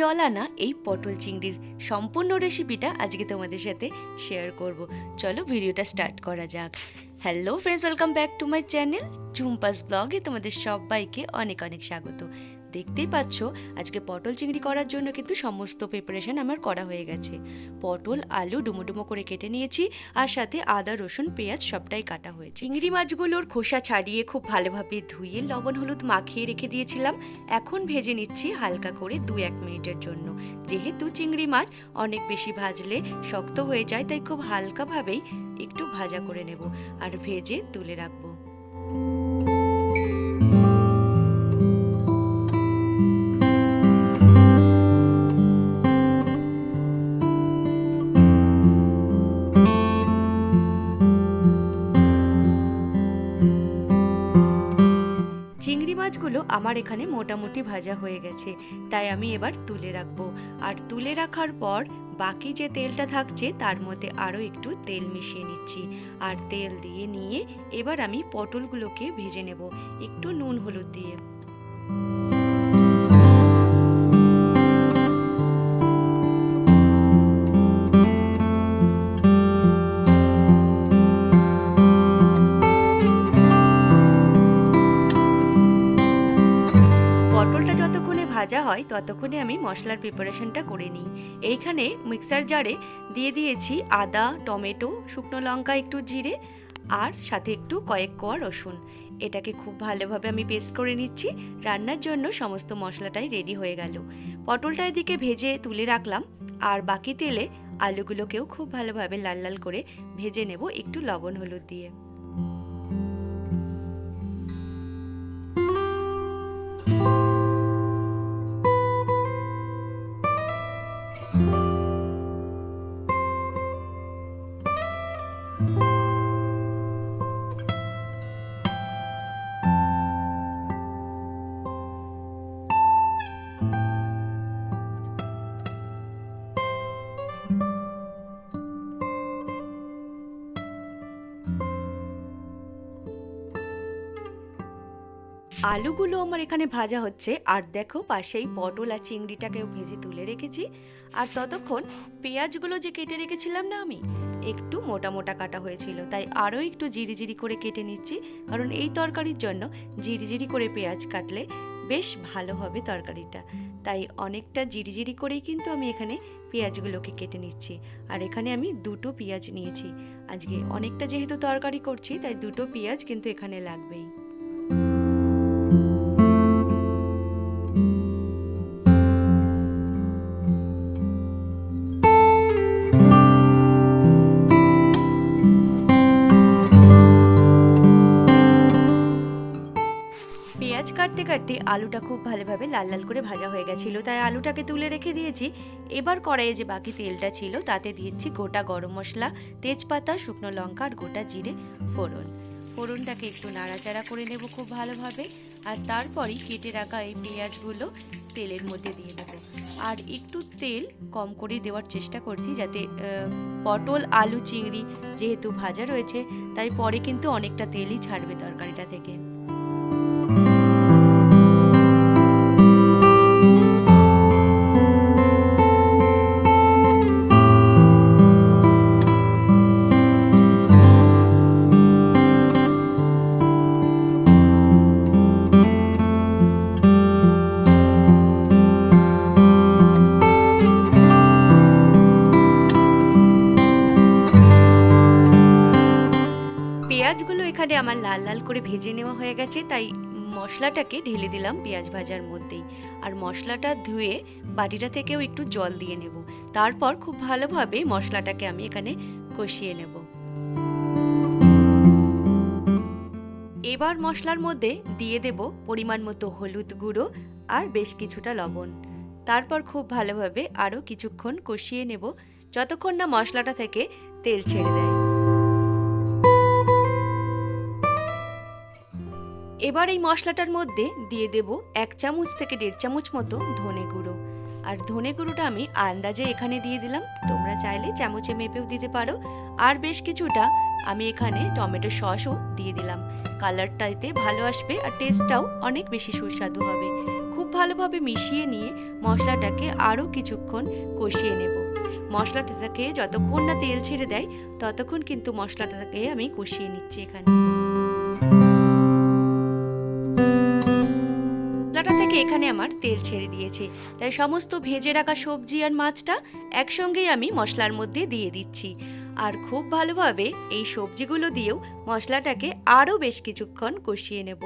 জল আনা এই পটল চিংড়ির সম্পূর্ণ রেসিপিটা আজকে তোমাদের সাথে শেয়ার করব। চলো ভিডিওটা স্টার্ট করা যাক। Hello friends welcome back to my channel Jhumpa's ব্লগে তোমাদের সবাইকে অনেক অনেক স্বাগত। দেখতেই পাচ্ছ, আজকে পটল চিংড়ি করার জন্য কিন্তু সমস্ত প্রিপারেশন আমার করা হয়ে গেছে। পটল, আলু ডুমো করে কেটে নিয়েছি আর সাথে আদা, রসুন, পেঁয়াজ সবটাই কাটা হয়েছে। চিংড়ি মাছগুলোর খোসা ছাড়িয়ে খুব ভালোভাবে ধুয়ে লবণ, হলুদ মাখিয়ে রেখে দিয়েছিলাম। এখন ভেজে নিচ্ছি হালকা করে দু এক মিনিটের জন্য। যেহেতু চিংড়ি মাছ অনেক বেশি ভাজলে শক্ত হয়ে যায়, তাই খুব হালকাভাবেই একটু ভাজা করে নেব। আর ভেজে তুলে রাখব। মাছগুলো আমার এখানে মোটামুটি ভাজা হয়ে গেছে, তাই আমি এবার তুলে রাখব। আর তুলে রাখার পর বাকি যে তেলটা থাকছে, তার মধ্যে আরও একটু তেল মিশিয়ে নিচ্ছি। আর তেল দিয়ে নিয়ে এবার আমি পটলগুলোকে ভেজে নেব, একটু নুন হলুদ দিয়ে। ভাজা হয়, ততক্ষণে আমি মশলার প্রিপারেশনটা করে নিই। এইখানে মিক্সার জারে দিয়ে দিয়েছি আদা, টমেটো, শুকনো লঙ্কা, একটু জিরে আর সাথে একটু কয়েক কোয়া রসুন। এটাকে খুব ভালোভাবে আমি পেস্ট করে নিচ্ছি। রান্নার জন্য সমস্ত মশলাটাই রেডি হয়ে গেল। পটলটা এদিকে ভেজে তুলে রাখলাম আর বাকি তেলে আলুগুলোকেও খুব ভালোভাবে লাল লাল করে ভেজে নেব একটু লবণ হলুদ দিয়ে। আলুগুলো আমার এখানে ভাজা হচ্ছে, আর দেখো পাশেই পটল আর চিংড়িটাকেও ভেজে তুলে রেখেছি। আর ততক্ষণ পেঁয়াজগুলো যে কেটে রেখেছিলাম না আমি একটু মোটা মোটা কাটা হয়েছিল, তাই আরও একটু জিরি জিরি করে কেটে নিচ্ছি। কারণ এই তরকারির জন্য জিরি জিরি করে পেঁয়াজ কাটলে বেশ ভালো হবে তরকারিটা। তাই অনেকটা জিরি জিরি করেই কিন্তু আমি এখানে পেঁয়াজগুলোকে কেটে নিচ্ছি। আর এখানে আমি দুটো পেঁয়াজ নিয়েছি। আজকে অনেকটা যেহেতু তরকারি করছি, তাই দুটো পেঁয়াজ কিন্তু এখানে লাগবেই। কাটতে আলুটা খুব ভালোভাবে লাল লাল করে ভাজা হয়ে গেছিল। তাই আলুটাকে তুলে রেখে দিয়েছি। এবার কড়াইয়ে যে বাকি তেলটা ছিল, তাতে দিয়েছি গোটা গরম মশলা, তেজপাতা, শুকনো লঙ্কা আর গোটা জিরে, ফোড়ন। ফোড়নটাকে একটু নাড়াচাড়া করে নেব খুব ভালোভাবে। আর তারপরই কেটে রাখা এই পেঁয়াজগুলো তেলের মধ্যে দিয়ে দেবো। আর একটু তেল কম করে দেওয়ার চেষ্টা করছি যাতে পটল, আলু, চিংড়ি যেহেতু ভাজা রয়েছে, তাই পরে কিন্তু অনেকটা তেলই ছাড়বে তরকারিটা থেকে। পেঁয়াজগুলো এখানে আমার লাল লাল করে ভেজে নেওয়া হয়ে গেছে, তাই মশলাটাকে ঢেলে দিলাম পেঁয়াজ ভাজার মধ্যেই। আর মশলাটা ধুয়ে বাটিটা থেকেও একটু জল দিয়ে নেব। তারপর খুব ভালোভাবে মশলাটাকে আমি এখানে কষিয়ে নেব। এবার মশলার মধ্যে দিয়ে দেব পরিমাণ মতো হলুদ গুঁড়ো আর বেশ কিছুটা লবণ। তারপর খুব ভালোভাবে আরও কিছুক্ষণ কষিয়ে নেব, যতক্ষণ না মশলাটা থেকে তেল ছেড়ে দেয়। এবার এই মশলাটার মধ্যে দিয়ে দেব এক চামচ থেকে দেড় চামচ মতো ধনে গুঁড়ো। আর ধনে গুঁড়োটা আমি আন্দাজে এখানে দিয়ে দিলাম। তোমরা চাইলে চামচে মেপেও দিতে পারো। আর বেশ কিছুটা আমি এখানে টমেটো সসও দিয়ে দিলাম। কালারটা এতে ভালো আসবে আর টেস্টটাও অনেক বেশি সুস্বাদু হবে। খুব ভালোভাবে মিশিয়ে নিয়ে মশলাটাকে আরও কিছুক্ষণ কষিয়ে নেব। মশলাটাকে যতক্ষণ না তেল ছেড়ে দেয়, ততক্ষণ কিন্তু মশলাটাকে আমি কষিয়ে নিচ্ছি এখানে। থেকে এখানে আমার তেল ছেড়ে দিয়েছে। তাই সমস্ত ভেজে রাখা সবজি আর মাছটা একসঙ্গেই আমি মশলার মধ্যে দিয়ে দিচ্ছি। আর খুব ভালোভাবে এই সবজিগুলো দিয়েও মশলাটাকে আরও বেশ কিছুক্ষণ কষিয়ে নেব।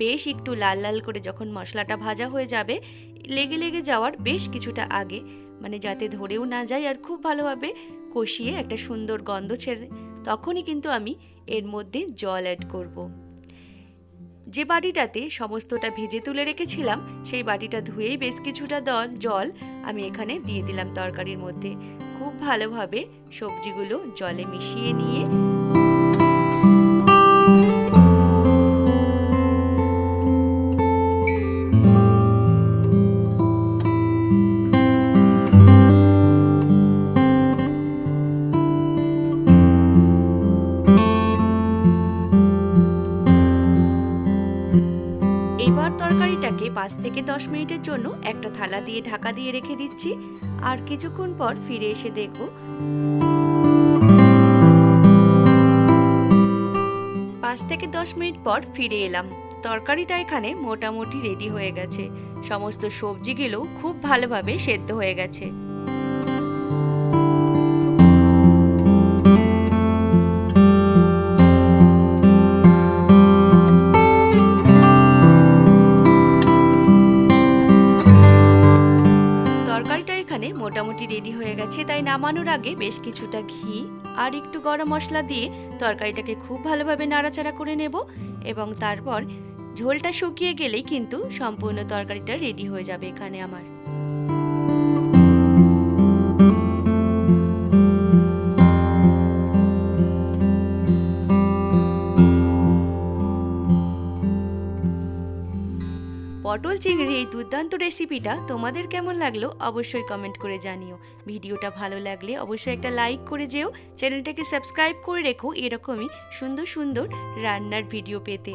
বেশ একটু লাল লাল করে যখন মশলাটা ভাজা হয়ে যাবে, লেগে লেগে যাওয়ার বেশ কিছুটা আগে মানে যাতে ধরেও না যায় আর খুব ভালোভাবে কষিয়ে একটা সুন্দর গন্ধ ছেড়ে, তখনই কিন্তু আমি এর মধ্যে জল অ্যাড করব। যে বাটিটাতে সমস্তটা ভেজে তুলে রেখেছিলাম, সেই বাটিটা ধুয়েই বেশ কিছুটা দল জল আমি এখানে দিয়ে দিলাম তরকারির মধ্যে। খুব ভালোভাবে সবজিগুলো জলে মিশিয়ে নিয়ে তরকারিটাকে পাঁচ থেকে দশ মিনিটের জন্য একটা থালা দিয়ে ঢাকা দিয়ে রেখে দিচ্ছি। আর কিছুক্ষণ পর ফিরে এসে দেখব। পাঁচ থেকে দশ মিনিট পর ফিরে এলাম। তরকারিটা এখানে মোটামুটি রেডি হয়ে গেছে। সমস্ত সবজিগুলো খুব ভালোভাবে সেদ্ধ হয়ে গেছে। নামানোর আগে বেশ কিছুটা ঘি আর একটু গরম মশলা দিয়ে তরকারিটাকে খুব ভালোভাবে নাড়াচাড়া করে নেব এবং তারপর ঝোলটা শুকিয়ে গেলেই কিন্তু সম্পূর্ণ তরকারিটা রেডি হয়ে যাবে এখানে আমার। পটল চিংড়ির এই দুর্দান্ত রেসিপিটা তোমাদের কেমন লাগল অবশ্যই কমেন্ট করে জানিও। ভিডিওটা ভালো লাগলে অবশ্যই একটা লাইক করে যেও। চ্যানেলটাকে সাবস্ক্রাইব করে রেখো এরকমই সুন্দর সুন্দর রান্নার ভিডিও পেতে।